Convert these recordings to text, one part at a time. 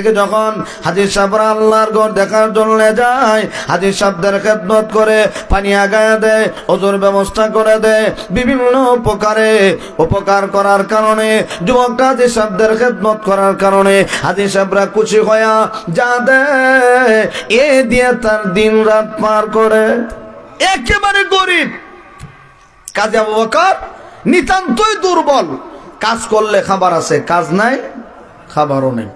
থেকে যখন হাজির সাহেবরা আল্লাহর ঘর দেখার জন্য যায়, হাজির সাহেবদের খেদমত করে পানি আগায় দেয়, ওজোর ব্যবস্থা করে দেয়, বিভিন্ন উপকারে উপকার করার কারণে যুবকটা হাজির সাহেবদের খেদমত করার কারণে হাজির সাহেবরা খুশি হইয়া যা দেয়, এ দিয়ে তার দিন রাত পার করে। একেবারে গরিব। কাজে আবু নিতান্তই দুর্বল। কাজ করলে খাবার আছে, কাজ নাই, খাবারও নেই।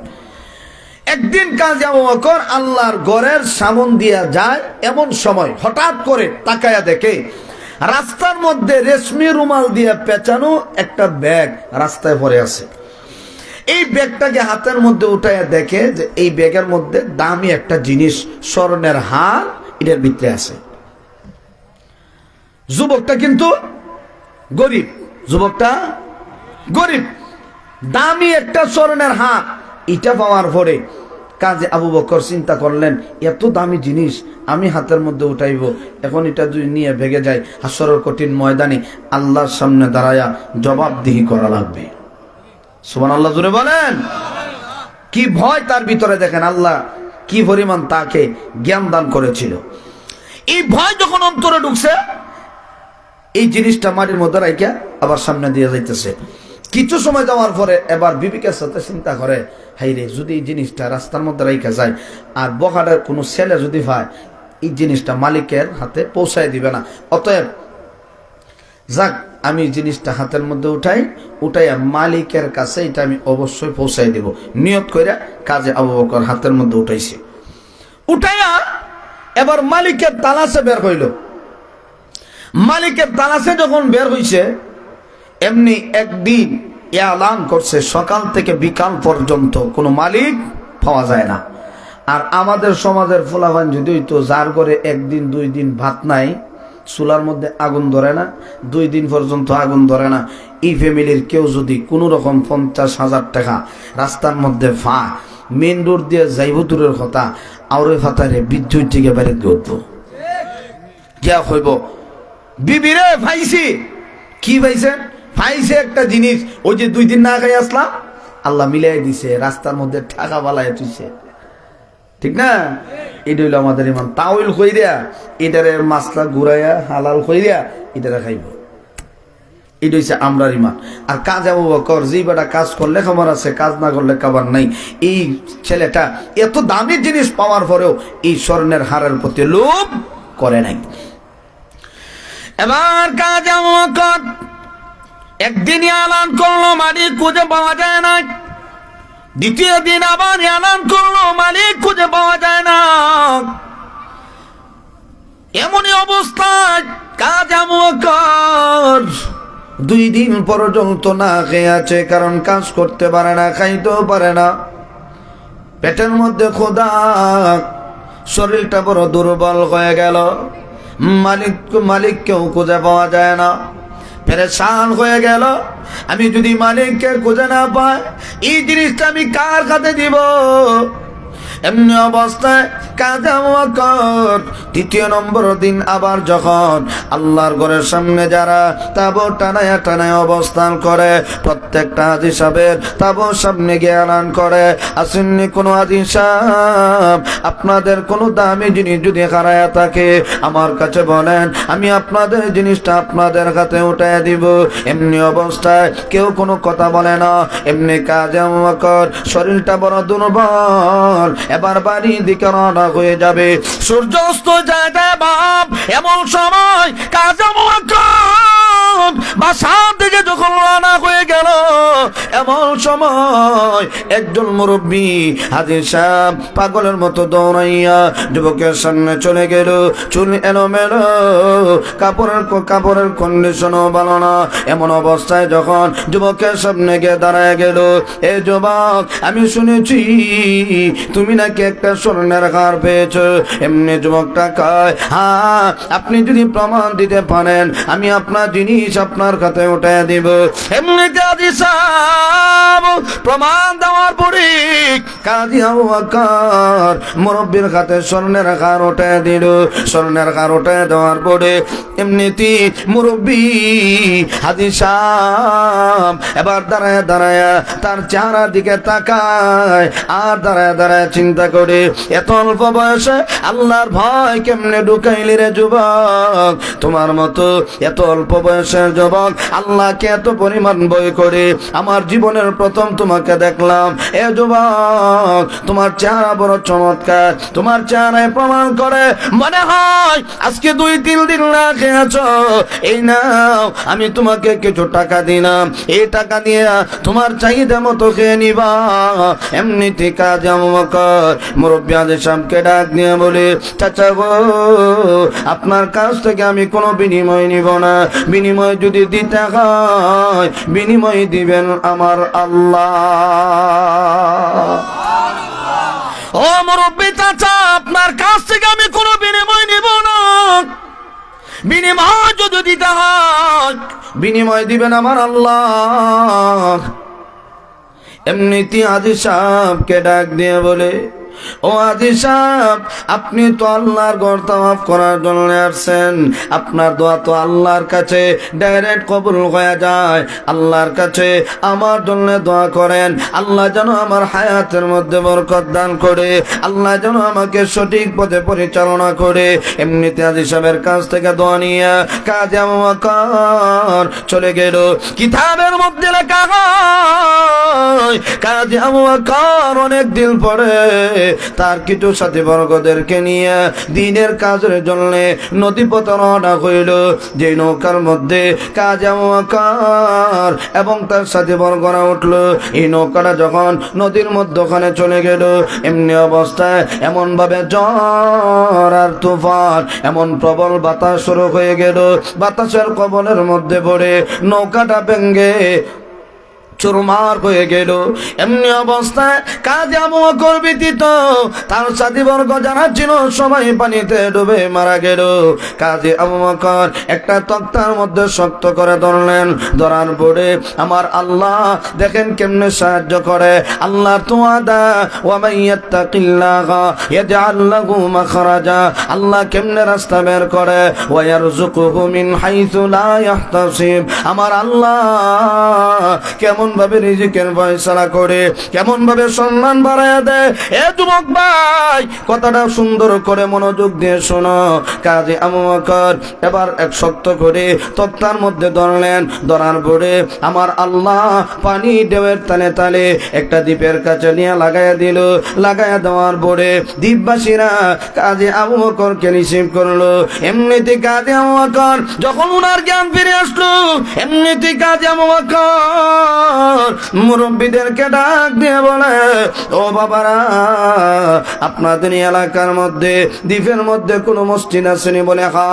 একদিন কাজ আবু আল্লাহর ঘরের সামন দিয়া যায় এমন সময়, হঠাৎ করে তাকায়া দেখে, রাস্তার মধ্যে রেশমি রুমাল দিয়ে পেঁচানো একটা ব্যাগ রাস্তায় পড়ে আছে। এই ব্যাগটাকে হাতের মধ্যে উঠাইয়া দেখে যে এই ব্যাগের মধ্যে দামি একটা জিনিস, স্বর্ণের হার, এটার ভিতরে আছে। যুবকটা কিন্তু গরিব, যুবকটা গরিব। দামি একটা স্বর্ণের হাত এটা পাওয়ার পরে কাজে আবু বকর চিন্তা করলেন, এত দামি জিনিস আমি হাতের মধ্যে উঠাইব। এখন এটা যদি নিয়ে ভেগে যায়, হাসরের কঠিন ময়দানে আল্লাহর সামনে দাঁড়ায়া জবাবদিহি করা লাগবে। সুমান আল্লাহ জুড়ে বলেন। কি ভয় তার ভিতরে দেখেন আল্লাহ কি পরিমাণ তাকে জ্ঞান দান করেছিল। এই ভয় যখন অন্তরে ঢুকছে, এই জিনিসটা মাটির মধ্যে রাইকা আবার সামনে দিয়ে যাইতেছে। কিছু সময় যাওয়ার পরে এবার বিবেকের সাথে চিন্তা করে হাই রে যদি জিনিসটা রাস্তার মধ্যে রাইকা যায়, আর বখাটের কোনো ছেলে যদি পায় এই জিনিসটা মালিকের হাতে পৌঁছায় দিবে না। অতএব, যাক, আমি জিনিসটা হাতের মধ্যে উঠাই, উঠাইয়া মালিকের কাছে এটা আমি অবশ্যই পৌঁছাই দিব। নিয়ত কইরা কাজে আবু বকর হাতের মধ্যে উঠাইছে। উঠাইয়া এবার মালিকের তালাশে বের হইল। মালিকের তালাশে যখন বের হইছে, এমনি একদিন এলান করছে সকাল থেকে বিকাল পর্যন্ত কোনো মালিক পাওয়া যায় না। আর আমাদের সমাজের ফোলাভান যদি তো যার করে একদিন দুই দিন ভাত নাই চুলার মধ্যে আগুন ধরে না দুই দিন পর্যন্ত আগুন ধরে না এই ফ্যামিলির কেউ যদি কোনো রকম পঞ্চাশ হাজার টাকা রাস্তার মধ্যে ফা মেন রোড দিয়ে যাইব দূরের কথা আউরে ফাতারে বিদ্যুৎ থেকে বেড়ে উঠবো কিয়া হইব। বিবিরে ভাইছি। কি ভাইছেন? ভাইছে একটা জিনিস, ওই যে দুই দিন না খাই আসলাম, আল্লাহ মিলাই দিছে, রাস্তার মধ্যে ঠাকা বালায় তুইছে ঠিক না? এটা হইল আমাদের ইমান। তাওইল কইরা, এটারে মাছলা ঘুরাইয়া, হালাল কইরা, এটারে খাইব। এটা হচ্ছে আমরার ইমান। আর কাজ আবু বকর যে বেটা কাজ করলে খাবার আছে, কাজ না করলে খাবার নাই। এই ছেলেটা এত দামি জিনিস পাওয়ার পরেও এই স্বর্ণের হারের প্রতি লোভ করে নাই। এবার কাজ আবু বকর একদিনই আলান করল মালিক, খুঁজে পাওয়া যায় না দ্বিতীয় দিন আবার আলান করল মালিক, খুঁজে পাওয়া যায় না। এমনই অবস্থায় কাজ আমকর দুই দিন পর্যন্ত না খেয়ে আছে, কারণ কাজ করতে পারে না, খাইতেও পারে না। পেটের মধ্যে খোদা শরীরটা বড় দুর্বল হয়ে গেল। মালিক, মালিককেও খুঁজে পাওয়া যায় না। পেরেশান হয়ে গেল। আমি যদি মালিককে খুঁজে না পাই, এই জিনিসটা আমি কার কাছে দিব? এমনি অবস্থায় কাজে তৃতীয় নম্বর দিন আবার যখন আল্লাহর ঘরের সামনে যারা তাবো টানায় টানায় অবস্থান করে, প্রত্যেকটা হাজি সাহেবের তাবো সামনে এলান করে, আসেননি কোনো হাজি সাহেব আপনাদের কোনো দামি জিনিস যদি হারায় থাকে, আমার কাছে বলেন, আমি আপনাদের জিনিসটা আপনাদের হাতে উঠে দিব। এমনি অবস্থায় কেউ কোনো কথা বলে না। এমনি কাজে শরীরটা বড় দুর্বল। এবার বাড়ি দিকে রওনা হয়ে যাবে। সূর্য অস্ত যায় যায় বাপ এমন সময় কাজে বাসার দিকে যখন রওনা হয়ে গেল, এমন সময় একজন মুরব্বী হাজির পাগলের মতো দৌড়াইয়া যুবকের সামনে চলে গেল। চুল কাপড়ের কাপড়ের কন্ডিশনও ভালো না। এমন অবস্থায় যখন যুবকের সামনে গিয়ে দাঁড়ায় গেল, এ যুবক, আমি শুনেছি তুমি নাকি একটা স্বর্ণের হার পেয়েছ। এমনি যুবকটা কয় হ্যাঁ আপনি যদি প্রমাণ দিতে পারেন, আমি আপনার জিনিস বিষ আপনার খাতে উঠে দিব। এমনিতে আজি সাহেব প্রমাণ দেওয়ার পরে কাজী আবু আকার মুরব্বীর খাতে স্বর্ণের কার উঠে দিল। স্বর্ণের কার উঠে দেওয়ার পরে এমনিতে মুরব্বী হাজি সাহেব এবার দাঁড়ায় দাঁড়ায় তার চেহারার দিকে তাকায় আর দাঁড়ায় দাঁড়ায় চিন্তা করে, এত অল্প বয়সে আল্লাহর ভয় কেমনে ঢুকাইলি রে যুবক? তোমার মতো এত অল্প বয়সের যুবক আল্লাহকে এত পরিমাণ বই করে। আমার জীবনের প্রথম তোমাকে দেখলাম। এ যুবক তোমার চেহারা বড় চমৎকার। তোমার চেহারায় প্রমাণ করে। মনে হয় আজকে দুই, তিন দিন না খেয়েছ। এই নাও, আমি তোমাকে কিছু টাকা দিলাম। এই টাকা দিয়ে তোমার চাহিদা মতো খেয়ে নিবা। এমনিতে কাজ আমাকর মুরব্বী আদের সামকে ডাক দিয়ে বলে, চাচা গো, আপনার কাছ থেকে আমি কোনো বিনিময় নিব না। বিনিময় যদি দিতে হয়, বিনিময় দিবেন আমার আল্লাহ। ও মুরব্বী চাচা, আপনার কাছ থেকে আমি কোনো বিনিময় নিব না। বিনিময় যদি দিতে হয়, বিনিময় দিবেন আমার আল্লাহ। এমনিতে আজি সাহকে ডাক দিয়ে বলে ও আজি সাহেব আপনি তো আল্লাহর ঘর তাওয়াফ করার জন্য আসছেন। আপনার দোয়া তো আল্লাহর কাছে ডাইরেক্ট কবুল হয়ে যায়। আল্লাহর কাছে আমার জন্য দোয়া করেন। আল্লাহ যেন আমার হায়াতের মধ্যে বরকত দান করে। আল্লাহ যেন আমাকে সঠিক পথে পরিচালনা করে। এমনিতে আজি সাহেবের কাছ থেকে দোয়া নিয়ে কাজে আমাকার চলে গেল। কিতাবের মধ্যে লেখা হয়, কাজে আমাকার অনেক দিন পরে তার কিছু সাথী বর্গদেরকে নিয়ে দিনের কাজের জন্য নদী পথ রওনা হইল। যে নৌকার মধ্যে কাজ এবং তার সাথী বর্গরা উঠল। এই নৌকাটা যখন নদীর মধ্যখানে চলে গেল, এমনি অবস্থায় এমন ভাবে জ্বর আর তুফান, এমন প্রবল বাতাস শুরু হয়ে গেল। বাতাসের কবলের মধ্যে পড়ে নৌকাটা ভেঙ্গে চুরমার হয়ে গেল। এমনি অবস্থায় কাজে আবহাওয়া ব্যতীত তার সাথীবর্গ যারা ছিল, সবাই পানিতে ডুবে মারা গেল। কাজে আবহাওয়াকর একটা তক্তার মধ্যে শক্ত করে ধরলেন। ধরার পরে আমার আল্লাহ দেখেন কেমনে সাহায্য করে। আল্লাহর তোয়াদা ওয়ামাইয়াত্তাকিল্লাহা ইয়াজআল লাহু আল্লাহ কেমনে রাস্তা বের করে? আমার আল্লাহ কেমন ভাবে রিজিকের ফয়সালা করে কেমন ভাবে সম্মান বাড়ায় দেয়? এ যুবক ভাই, কথাটা সুন্দর করে মনোযোগ দিয়ে শোনো। কাজে আমাকর এবার এক শক্ত করে তক্তার মধ্যে ধরলেন, ধরার পরে আমার আল্লাহ পানি দেবের তালে তালে একটা দ্বীপের কাছে নিয়ে লাগাইয়া দিল। লাগাইয়া দেওয়ার পরে দ্বীপবাসীরা কাজে আবু বকরকে রিসিভ করল। এমনিতে কাজে আবু যখন উনার জ্ঞান ফিরে আসলো, এমনিতে কাজে আবু মুরব্বীদেরকে ডাক দিয়ে বলে, ও বাবারা আপনাদের এলাকার মধ্যে, দ্বীপের মধ্যে কোনো মসজিদ আসেনি বলে হা,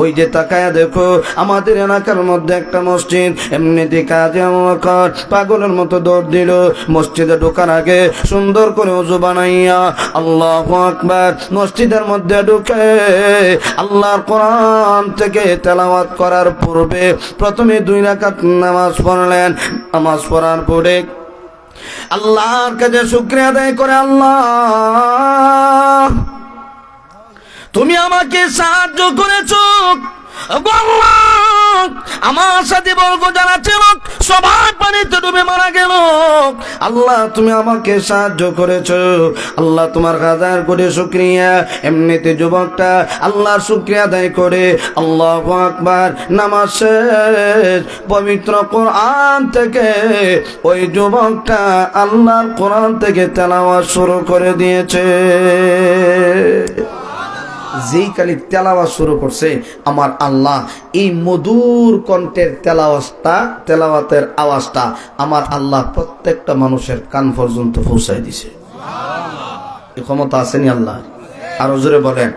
ওই যে তাকায়া দেখো, আমাদের এলাকার মধ্যে একটা মসজিদ, এমনিতে কাজে আমাকর পাগলের মতো দৌড় দিল, মসজিদে ঢোকার আগে সুন্দর করে উজু বানাইয়া, আল্লাহ আকবার, মসজিদের মধ্যে ঢুকে, আল্লাহর কোরআন থেকে তেলাওয়াত করার পূর্বে প্রথমে দুই রাকাত নামাজ পড়লেন, নামাজ পড়ার পরে আল্লাহর কাছে শুক্রিয়া আদায় করে আল্লাহ। তুমি আমাকে সাহায্য করেছ। আমার সাথে বলব যারা সবাই পানিতে ডুবে মারা গেল। আল্লাহ, তুমি আমাকে সাহায্য করেছ। আল্লাহ, তোমার হাজার করে শুক্রিয়া। এমনিতে যুবকটা আল্লাহর শুক্রিয়া আদায় করে। আল্লাহ আকবার, নামাজ পবিত্র কোরআন থেকে ওই যুবকটা আল্লাহর কোরআন থেকে তেলাওয়াত শুরু করে দিয়েছে। যেই কালি তেলাওয়াজ শুরু করছে, আমার আল্লাহ এই মধুর কণ্ঠের তেলাওয়াজটা তেলাওয়াতের আওয়াজটা আমার আল্লাহ প্রত্যেকটা মানুষের কান পর্যন্ত পৌঁছায় দিছে। এই ক্ষমতা আসেনি আল্লাহ? আরও জোরে বলেন।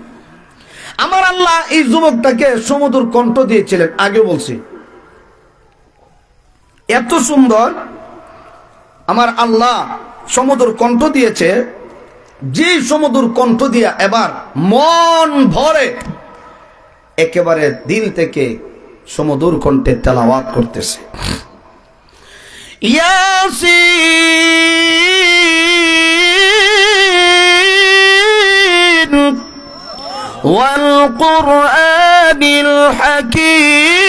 আমার আল্লাহ এই যুবকটাকে সমুদ্র কণ্ঠ দিয়েছিলেন, আগে বলছি। এত সুন্দর, আমার আল্লাহ সমুদ্র কণ্ঠ দিয়েছে যে সমুদ্র কণ্ঠ দিয়া এবার মন ভরে একেবারে দিল থেকে সমুদুর কণ্ঠে তেলাওয়াত করতেছে ইয়াসিন والقرآن الحكيم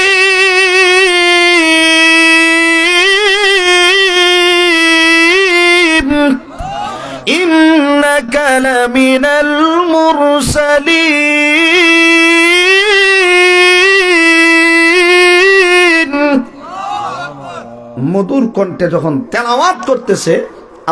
إنك لمن المرسلين মধুর কণ্ঠে যখন তেলাওয়াত করতেছে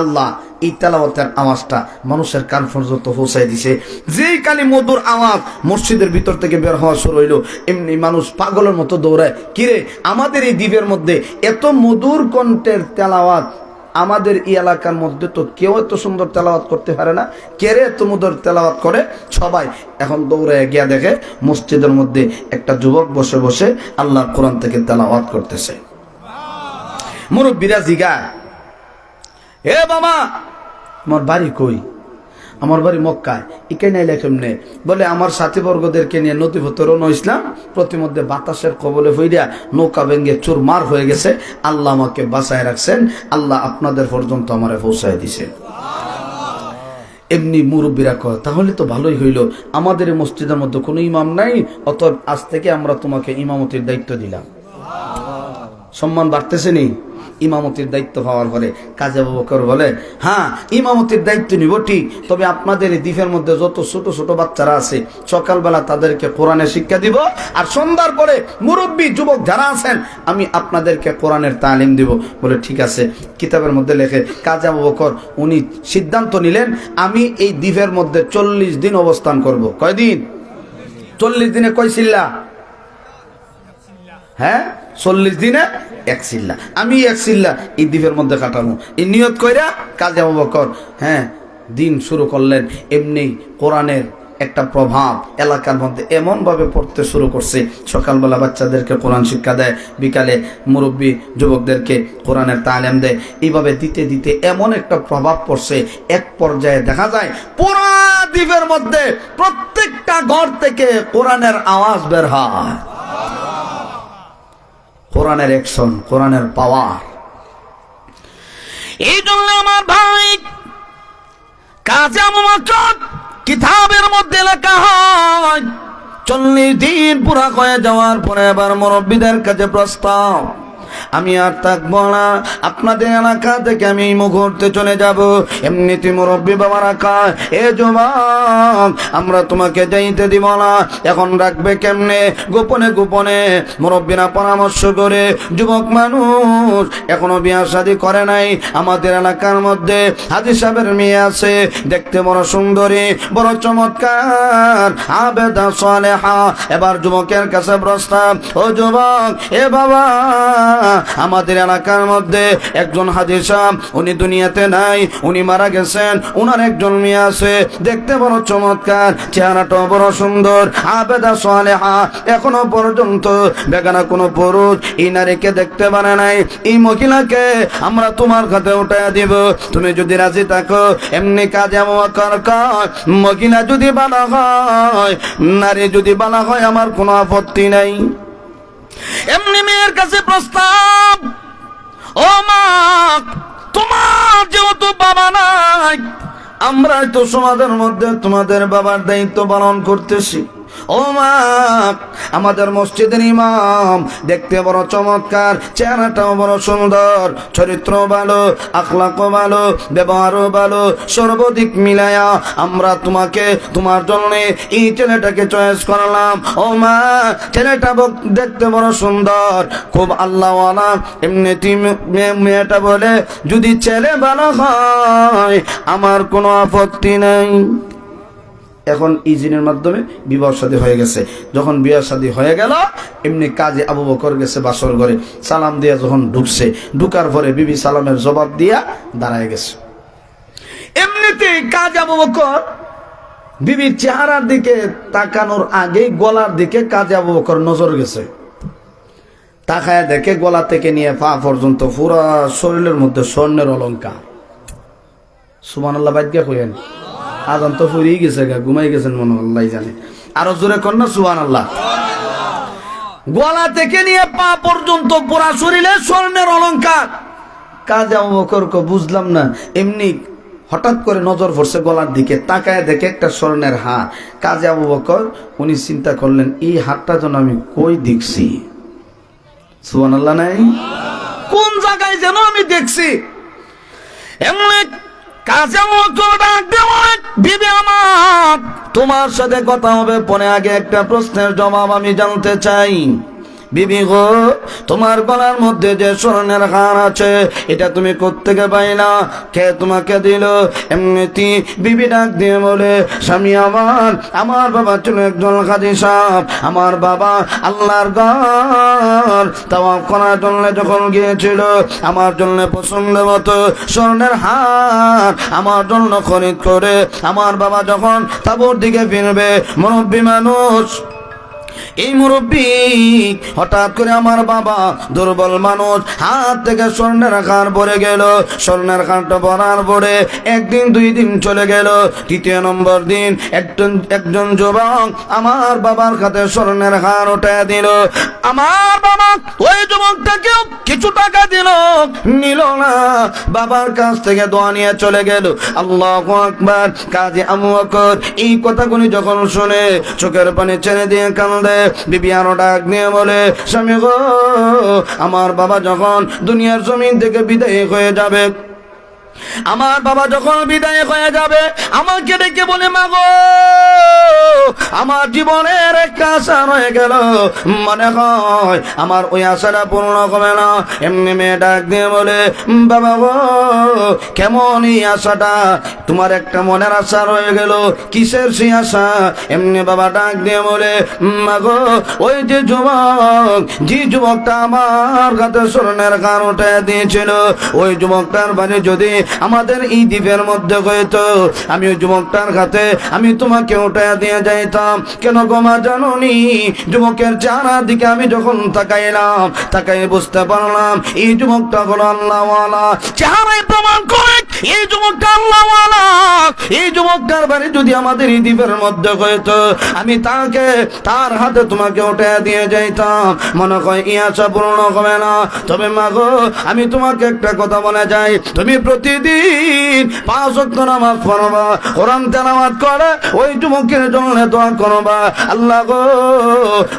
আল্লাহ এই তেলাওয়াতের আওয়াজটা মানুষের কান পর্যন্ত পৌঁছাই দিছে যেই কালি মধুর আওয়াজ মসজিদের ভিতর থেকে বের হওয়া শুরু হইলো এমনি মানুষ পাগলের মতো দৌড়ায় কিরে আমাদের এই দ্বীপের মধ্যে এত মধুর কণ্ঠের তেলাওয়াত আমাদের এই এলাকার মধ্যে তো কেউ এত সুন্দর তেলাওয়াত করতে পারে না। কেরে এত মুদর তেলাওয়াত করে? সবাই এখন দৌড়ে গিয়া দেখে মসজিদের মধ্যে একটা যুবক বসে বসে আল্লাহর কোরআন থেকে তেলাওয়াত করতেছে। মুরব্বীরা জিগা এ বাবা আমার বাড়ি কই? আমার বাড়ি মক্কায়। ইকে নাইলে কেমনে? বলে, আমার সাথী বর্গদেরকে নিয়ে নদীভূত রওনা ইসলাম, প্রতিমধ্যে বাতাসের কবলে হইয়া নৌকা ভেঙ্গে চুরমার হয়ে গেছে। আল্লাহ আমাকে বাঁচায় রাখছেন। আল্লাহ আপনাদের পর্যন্ত আমারে পৌঁছায় দিছে। এমনি মুরব্বীরা কয়, তাহলে তো ভালোই হইল। আমাদের মসজিদের মধ্যে কোনো ইমাম নাই, অতএব আজ থেকে আমরা তোমাকে ইমামতির দায়িত্ব দিলাম। সম্মান বাড়তেছে নি? ইমামতির দায়িত্ব পাওয়ার পরে কাজে বকর বলে হ্যাঁ ইমামতির দায়িত্ব নিব ঠিক, তবে আপনাদের এই দ্বীপের মধ্যে যত ছোট ছোট বাচ্চারা আছে, সকালবেলা তাদেরকে কোরআনের শিক্ষা দিব, আর সন্ধ্যার পরে মুরব্বী, যুবক যারা আছেন, আমি আপনাদেরকে কোরআনের তালিম দিব। বলে, ঠিক আছে। কিতাবের মধ্যে লেখে, কাজা বকর, উনি সিদ্ধান্ত নিলেন, আমি এই দ্বীপের মধ্যে চল্লিশ দিন অবস্থান করব। কয়দিন? চল্লিশ দিনে কয় চিল্লা হ্যাঁ? চল্লিশ দিনে এক চিল্লা আমি এক চিল্লা এই দ্বীপের মধ্যে কাটানো এই নিয়ত কইরা কাজে বকর হ্যাঁ দিন শুরু করলেন। এমনি কোরআনের একটা প্রভাব এলাকার মধ্যে এমনভাবে পড়তে শুরু করছে। সকালবেলা বাচ্চাদেরকে কোরআন শিক্ষা দেয়, বিকালে মুরব্বী যুবকদেরকে কোরআনের তালেম দেয়। এইভাবে দিতে দিতে এমন একটা প্রভাব পড়ছে। এক পর্যায়ে দেখা যায়, পুরা দ্বীপের মধ্যে প্রত্যেকটা ঘর থেকে কোরআনের আওয়াজ বের হয়। কোরআনের অ্যাকশন কোরআনের পাওয়ার এই জন্য আমার ভাই কিতাবের মধ্যে লেখা হয়। চল্লিশ দিন পুরা হয়ে যাওয়ার পরে এবার মুরব্বীদের কাছে প্রস্তাব। আমি আর থাকব না। আপনাদের এলাকা থেকে আমি এই মুহূর্তে চলে যাব। এমনিতে মুরব্বী বাবা রাখা এ যুবক, আমরা তোমাকে যাইতে দিব না। এখন রাখবে কেমনে? গোপনে গোপনে মুরব্বীরা পরামর্শ করে, যুবক মানুষ, এখনও বিয়া শাদী করে নাই। আমাদের এলাকার মধ্যে হাজি সাহেবের মেয়ে আছে। দেখতে বড় সুন্দরী, বড় চমৎকার, আবেদা সালেহা। এবার যুবকের কাছে প্রস্তাব, ও যুবক, এ বাবা আমাদের এলাকার মধ্যে একজন হাজির সাহেব, উনি দুনিয়াতে নাই, উনি মারা গেছেন, উনার একজন মেয়ে আছে। দেখতে বড় চমৎকার চেহারাটাও বড় সুন্দর, আবেদা সালেহা, এখনও পর্যন্ত বেগানা কোনো পুরুষ এই নারীকে দেখতে পারে নাই। এই মহিলাকে আমরা তোমার খাতে উঠাইয়া দিব। তুমি যদি রাজি থাকো, এমনি কাজে মহিলা যদি বালা হয়, নারী যদি বালা হয়, আমার কোনো আপত্তি নাই। এমনি মেয়ের কাছে প্রস্তাব, ও মা, তোমার যেহেতু বাবা নাই আমরা তো সমাজের মধ্যে তোমাদের বাবার দায়িত্ব পালন করতেছি। ও মা, আমাদের মসজিদের ইমাম দেখতে বড় চমৎকার, চেহারাটাও বড় সুন্দর চরিত্র ভালো, আখলাকও ভালো, ব্যবহারও ভালো সর্বাধিক মিলায়া আমরা তোমাকে, তোমার জন্য এই ছেলেটাকে চয়েস করলাম। ও মা, ছেলেটা দেখতে বড় সুন্দর, খুব আল্লাহওয়ালা। এমনি মেয়েটা বলে, যদি ছেলে ভালো হয়, আমার কোনো আপত্তি নাই। এখন ইজিনের মাধ্যমে বিবাহ শাদী হয়ে গেছে। যখন বিবাহ শাদী হয়ে গেল, এমনি কাজে আবু বকর গেছে বাসর ঘরে। সালাম দিয়া যখন ঢুকছে, ঢুকার পরে বিবি সালামের জবাব দিয়া দাঁড়ায় গেছে। এমনিতেই কাজ আবু বকর, বিবির চেহারার দিকে তাকানোর আগেই গলার দিকে কাজে আবু বকর নজর গেছে। তাকায় দেখে গলা থেকে নিয়ে পা পর্যন্ত পুরা শরীরের মধ্যে স্বর্ণের অলঙ্কার। সুমান আল্লাহ বাদ গিয়া কইেন আদান তো ফুরিয়ে গেছে গা, ঘুমাই গেছেন মনে আল্লাহ জানে। আরও জোরে না সুহান আল্লাহ গলা থেকে নিয়ে পা পর্যন্ত পুরা শরীরে স্বর্ণের অলঙ্কার কাজে আবু বকরকে বুঝলাম না। এমনি হঠাৎ করে নজর পড়ছে গলার দিকে, তাকায় দেখে একটা স্বর্ণের হার। কাজে আবু বকর, উনি চিন্তা করলেন, এই হারটা যেন আমি কই দেখছি? সুবান আল্লাহ নাই? কোন জায়গায় যেন আমি দেখছি? এমন এক বলে, বিবি আমার। তোমার সাথে কথা হবে পরে আগে একটা প্রশ্নের জবাব আমি জানতে চাই। বিবি গো, তোমার গলার মধ্যে যে স্বর্ণের হার আছে, এটা তুমি কোত্থেকে পাইলা? কে তোমাকে দিল? এমনিতি বিবি ডাক দিয়ে বলে, স্বামী আমার আমার বাবা ছিল একজন খাদি সাহ আমার বাবা আল্লাহর ঘর। তাওয়াফ করার জন্য যখন গিয়েছিল, আমার জন্য পছন্দ মতো স্বর্ণের হার, আমার জন্য খরিদ করে, আমার বাবা যখন তাবুর দিকে ফিরবে, মুরব্বী মানুষ এই মুরব্বী, হঠাৎ করে আমার বাবা দুর্বল মানুষ, হাত থেকে স্বর্ণের খান পড়ে গেল। স্বর্ণের খানটা পড়ার পরে একদিন, দুই দিন চলে গেল। তৃতীয় নম্বর দিন একজন একজন যুবক আমার বাবার কাছে স্বর্ণের খান উঠে দিল। আমার বাবা ওই যুবকটাকেও কিছু টাকা দিল, নিল না। বাবার কাছ থেকে দোয়া নিয়ে চলে গেল। আল্লাহ আকবার। কাজে আমু এই কথাগুলি যখন শুনে চোখের পানি ছেড়ে দিয়ে কান্দে। বিবি আরও ডাক নিয়ে বলে, স্বামী গো, আমার বাবা যখন দুনিয়ার জমিন থেকে বিদায় হয়ে যাবে আমার বাবা যখন বিদায় হয়ে যাবে, আমাকে ডেকে বলে, মাগো, আমার জীবনের একটা আশা রয়ে গেল। মনে হয় আমার ওই আশাটা পূর্ণ হবে না। এমনি মেয়ে ডাক দিয়ে বলে, বাবা গো, কেমন এই আশাটা? তোমার একটা মনের আশা রয়ে গেল। কিসের সেই আশা? এমনি বাবা ডাক দিয়ে বলে, মাগো, ওই যে যুবক, যে যুবকটা আমার কাছে স্মরণের কান উঠে দিয়েছিল, ওই যুবকটার বাড়ি যদি আমাদের এই দ্বীপের মধ্যে হইতো আমি ওই যুবকটার কাছে, আমি তোমাকে উঠে দিয়ে যাইতাম। কেন গোমা জানুনি? যুবকের চেহারা দিকে আমি যখন তাকাইলাম তাকাই বুঝতে পারলাম, এই যুবকটা হলো আল্লাহওয়ালা। চেহারায় প্রমাণ করে, এই যুবকটা আল্লাহওয়ালা। এই যুবকটার বাড়ি যদি আমাদের এই দ্বীপের মধ্যে হইতো আমি তাকে, তার হাতে তোমাকে উঠে দিয়ে যাইতাম। মনে হয় ই পূর্ণ হবে না। তবে মাগো আমি তোমাকে একটা কথা বলে যাই। তুমি প্রতিদিন পাঁচ ওয়াক্ত নামাজ পড়বা, কোরআন তেলাওয়াত করে, ওই যুবকের জন্য দোয়া করবা। আল্লাহ গো,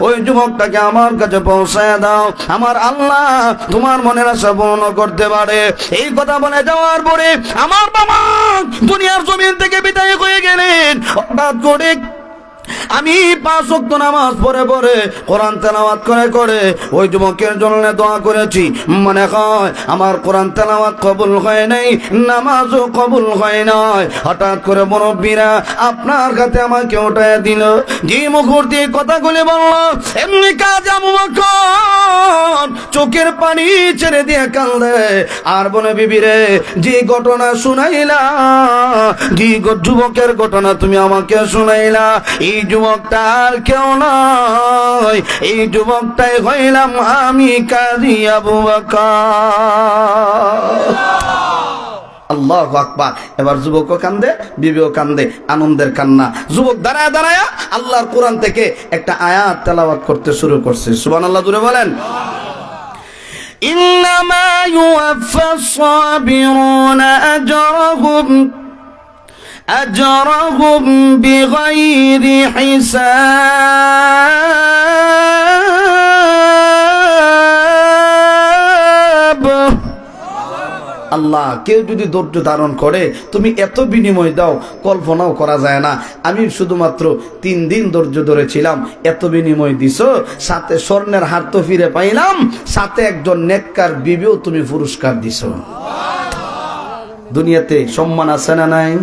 ওই যুবকটাকে আমার কাছে পৌঁছায় দাও। আমার আল্লাহ তোমার মনের আশা পূর্ণ করতে পারে। এই কথা বলে যাওয়ার পরে আমার বাবা দুনিয়ার জমিন থেকে বিদায় হয়ে গেলেন। হঠাৎ করে আমি পাঁচ ওয়াক্ত নামাজ পড়ে পড়ে কোরআন তেলাওয়াত করে করে ওই যুবকের জন্য দোয়া করেছি। মনে হয় আমার কোরআন তেলাওয়াত কবুল হয় নাই, নামাজও কবুল হয় নাই। হঠাৎ করে মুরব্বীরা আপনার কাছে আমাকে উঠায় দিল। যে মুহূর্তে কথাগুলি বলল, এমনি কাজ চোখের পানি ছেড়ে দিয়ে কান্দে আর বলে বিবিরে যে ঘটনা শুনাইলা, যে যুবকের ঘটনা তুমি আমাকে শুনাইলা, এই যুবকটা আর কেউ নয় এই যুবকটাই হইলাম আমি কাজী আবু বকর আল্লাহ আকবার এবার যুবকও কান্দে বিবেও কান্দে আনন্দের কান্না যুবক দাঁড়ায় দাঁড়ায় আল্লাহর কোরআন থেকে একটা আয়াত তেলাওয়াত করতে শুরু করছে সুবান আল্লাহ দূরে বলেন إنما يوفى الصابرون أجرهم أجرهم بغير حساب আল্লাহ কেউ যদি ধৈর্য ধারণ করে তুমি এত বিনিময় দাও কল্পনাও করা যায় না আমি শুধুমাত্র তিন দিন ধৈর্য ধরেছিলাম এত বিনিময় দিছ সাথে স্বর্ণের হার তো ফিরে পাইলাম সাথে একজন নেককার বিবিও তুমি পুরস্কার দিছ দুনিয়াতে সম্মান আছে না নাই?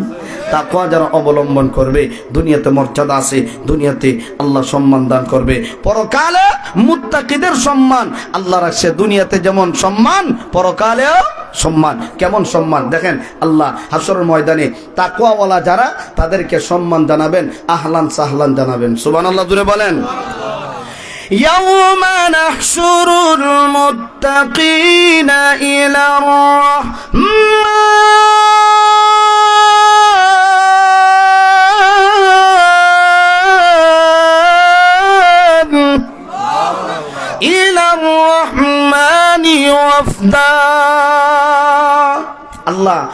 তাকওয়া যারা অবলম্বন করবে, দুনিয়াতে মর্যাদা আছে, দুনিয়াতে আল্লাহ সম্মান দান করবে। পরকালে মুত্তাকিদের সম্মান আল্লাহ রাখছে দুনিয়াতে যেমন সম্মান, পরকালেও সম্মান। কেমন সম্মান? দেখেন, আল্লাহ হাসরের ময়দানে তাকওয়াওয়ালা যারা, তাদেরকে সম্মান জানাবেন, আহলান সাহলান জানাবেন। সুবহানাল্লাহ জুড়ে বলেন। يوم نحشر المتقين إلى الرحمن إلى الرحمن وفدا الله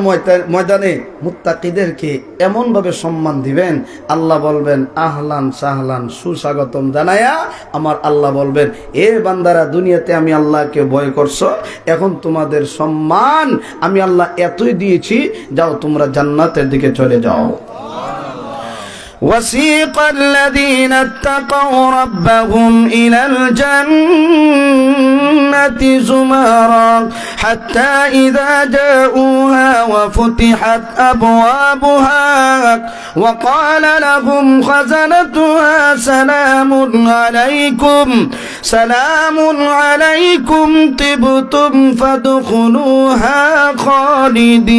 ময়দা- ময়দানে মুত্তাকিদেরকে এমনভাবে সম্মান দিবেন। আল্লাহ বলবেন, আহলান সাহলান, সুস্বাগতম জানায়া। আমার আল্লাহ বলবেন, এ বান্দারা, দুনিয়াতে আমি আল্লাহকে ভয় করছ। এখন তোমাদের সম্মান আমি আল্লাহ এতই দিয়েছি, যাও তোমরা জান্নাতের দিকে চলে যাও। وسيق الذين اتقوا ربهم إلى الجنة زمرا حتى إذا جاءوها وفتحت أبوابها وقال لهم خزنتها سلام عليكم سلام عليكم طبتم فادخلوها خالدين.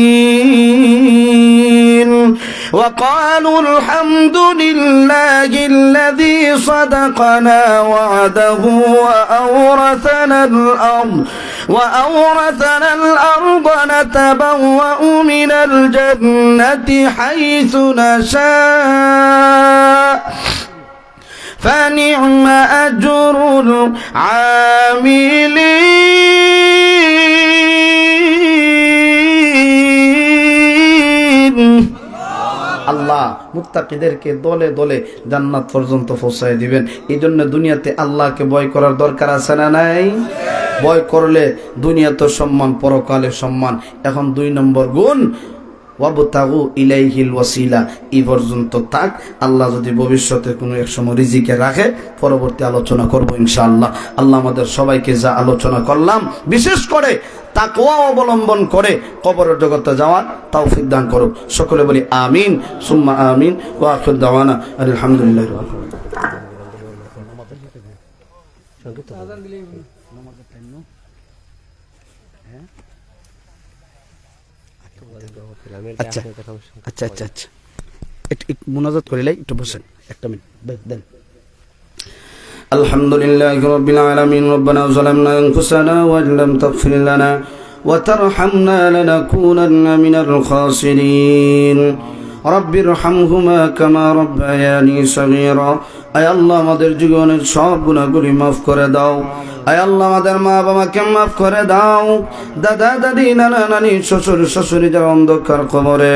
وقالوا الحمد لله الذي صدقنا وعده وأورثنا الأرض وأورثنا الأرض نتبوأ من الجنة حيث نشاء. فنعم أجر العاملين. আল্লাহ মুত্তাকিদেরকে দলে দলে জান্নাত পর্যন্ত পৌঁছায় দিবেন। এই জন্য দুনিয়াতে আল্লাহকে বয় করার দরকার আছে না নাই? বয় করলে দুনিয়াতে সম্মান, পরকালে সম্মান। এখন দুই নম্বর গুণ ওয়াবতাগু ইলাইহিল ওয়াসিলা। এই পর্যন্ত থাক, আল্লাহ যদি ভবিষ্যতে কোনো এক সময় রিজিকে রাখে, পরবর্তী আলোচনা করব ইনশাআল্লাহ। আল্লাহ আমাদের সবাইকে যা আলোচনা করলাম, বিশেষ করে তাকওয়া অবলম্বন করে কবরের জগতে যাওয়ার তৌফিক দান করুক। সকলে বলি আমিন, সুম্মা আমিন আখির দাওয়ানা, আলহামদুলিল্লাহ আচ্ছা আচ্ছা আচ্ছা আচ্ছা একটু একটু মোনাজাত করে লাই একটু বসেন একটা মিনিট দেন- দেন الحمد لله رب العالمين ربنا ظلمنا أنفسنا وإن لم تغفر لنا وترحمنا لنكونن من الخاسرين رب ارحمهما كما ربياني صغيرا আয় আল্লাহ আমাদের জীবনের সব গুণাগুলি মাফ করে দাও আয় আমাদের মা বাবাকে মাফ করে দাও। দাদা, দাদি, নানা, নানি, শ্বশুর শ্বশুরি যারা অন্ধকার কবরে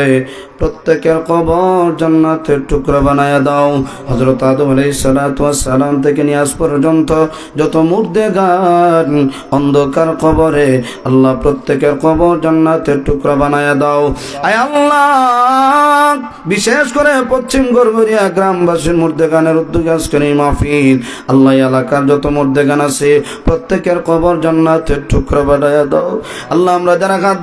প্রত্যেকের কবর জান্নাতের টুকরা বানায় দাও। হজরত আদম আলাই সালাম থেকে নিয়ে আজ পর্যন্ত যত মুর্দে গান অন্ধকার কবরে আল্লাহ প্রত্যেকের কবর জান্নাতের টুকরা বানায় দাও। আয় আল্লাহ, বিশেষ করে পশ্চিম গড়গড়িয়া গ্রামবাসীর মধ্যে গানের উদ্যোগে আজকের এই মাহফিল। আল্লাহ এলাকার যত মধ্যে গান আছে প্রত্যেকের কবর জান্নাতের টুকরা বানায় দাও। আল্লাহ আমরা যারা ঘাত